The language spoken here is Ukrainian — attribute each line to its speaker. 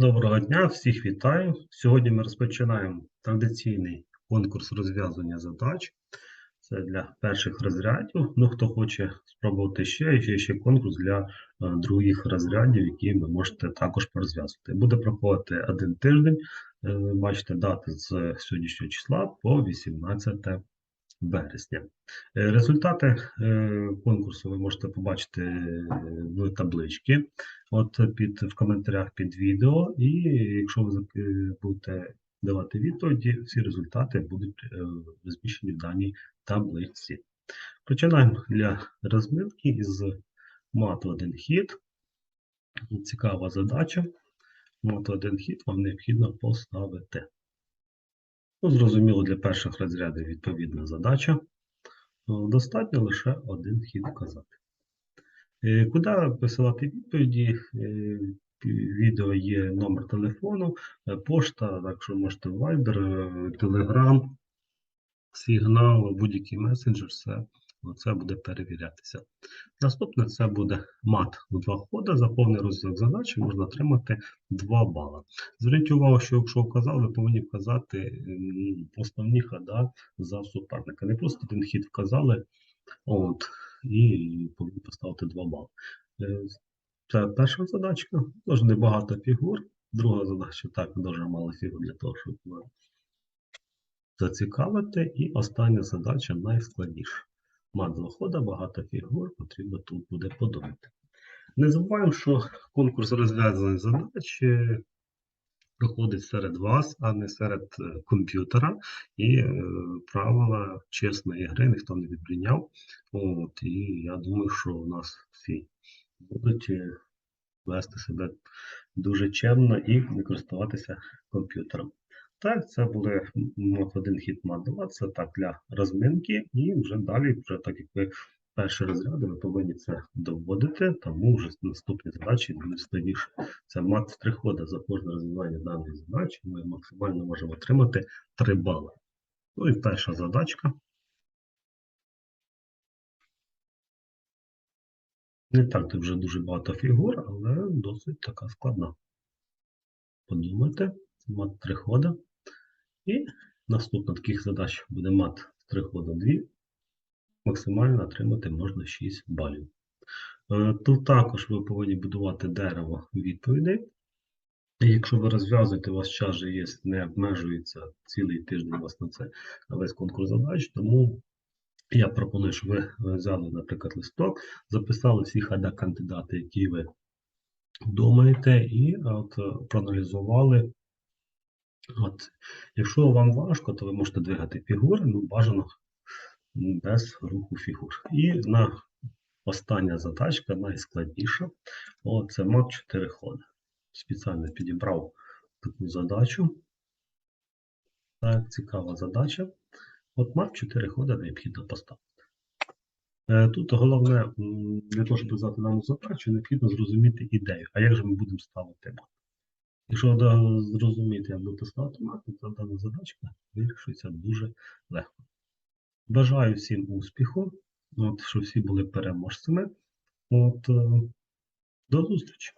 Speaker 1: Доброго дня, всіх вітаю. Сьогодні ми розпочинаємо традиційний конкурс розв'язання задач. Це для перших розрядів. Ну, хто хоче спробувати ще, є ще конкурс для е, других розрядів, які ви можете також порозв'язувати. Буде проходити один тиждень. Е, бачите дати з сьогоднішнього числа по 18 березня. Е, Результати конкурсу ви можете побачити в табличці от під в коментарях під відео, і якщо ви е, будете давати відповіді, всі результати будуть е, розміщені в даній таблиці. Починаємо для розминки із мат один хід. Цікава задача. Мат один хід вам необхідно поставити. Ну, зрозуміло, для перших розрядів відповідна задача. Е, Достатньо лише один хід вказати. Е, Куди писати відповіді? Е, Відео є номер телефону, е, пошта, так що можете в Viber, е, Telegram, Signal, будь-який месенджер, все це буде перевірятися. Наступне це буде мат у два ходи. За повний розв'язок задачі можна отримати 2 бали. Зверніть увагу, що якщо вказали, ви повинні вказати м, основні хода за суперника. Не просто один хід вказали, от, і повинні поставити 2 бали. Е, Це перша задачка, теж небагато фігур. Друга задача так, дуже мало фігур для того, щоб е, зацікавити. І остання задача найскладніша. Мат два хода, багато фігур, потрібно тут буде подумати. Не забуваємо, що конкурс розв'язаних задач е, проходить серед вас, а не серед е, комп'ютера. І е, правила чесної гри ніхто не відміняв. От, і я думаю, що у нас всі будуть е, вести себе дуже чемно і не користуватися комп'ютером. Так, це були один хід мат 2, це так для розминки, і вже далі, вже так як ви перші розряди, ви повинні це доводити, тому вже наступні задачі будуть складніше. Це мат три ходи за кожне розвивання даної задачі. Ми максимально можемо отримати 3 бали. Ну і перша задачка. Не так тут вже дуже багато фігур, але досить така складна. Подумайте, мат три хода. І наступна таких задач буде мат три хода 2. Максимально отримати можна 6 балів. Е, Тут також ви повинні будувати дерево відповідей. Якщо ви розв'язуєте, у вас час же є, не обмежується цілий тиждень у вас на це на весь конкурс задач, тому я пропоную, щоб ви е, взяли, наприклад, листок, записали всі хода кандидати, які ви думаєте, і от е, проаналізували. От, якщо вам важко, то ви можете двигати фігури, ну бажано без руху фігур. І на остання задачка, найскладніша, це мат 4 ходи. Спеціально підібрав таку задачу. Так, цікава задача. От мат 4 ходи необхідно поставити. Е, Тут головне, для того, щоб взяти дану задачу, необхідно зрозуміти ідею. А як же ми будемо ставити мат? Якщо зрозуміти, як будете ставити мат, то дана задачка вирішується дуже легко. Бажаю всім успіху, от, щоб всі були переможцями. От, е, до зустрічі!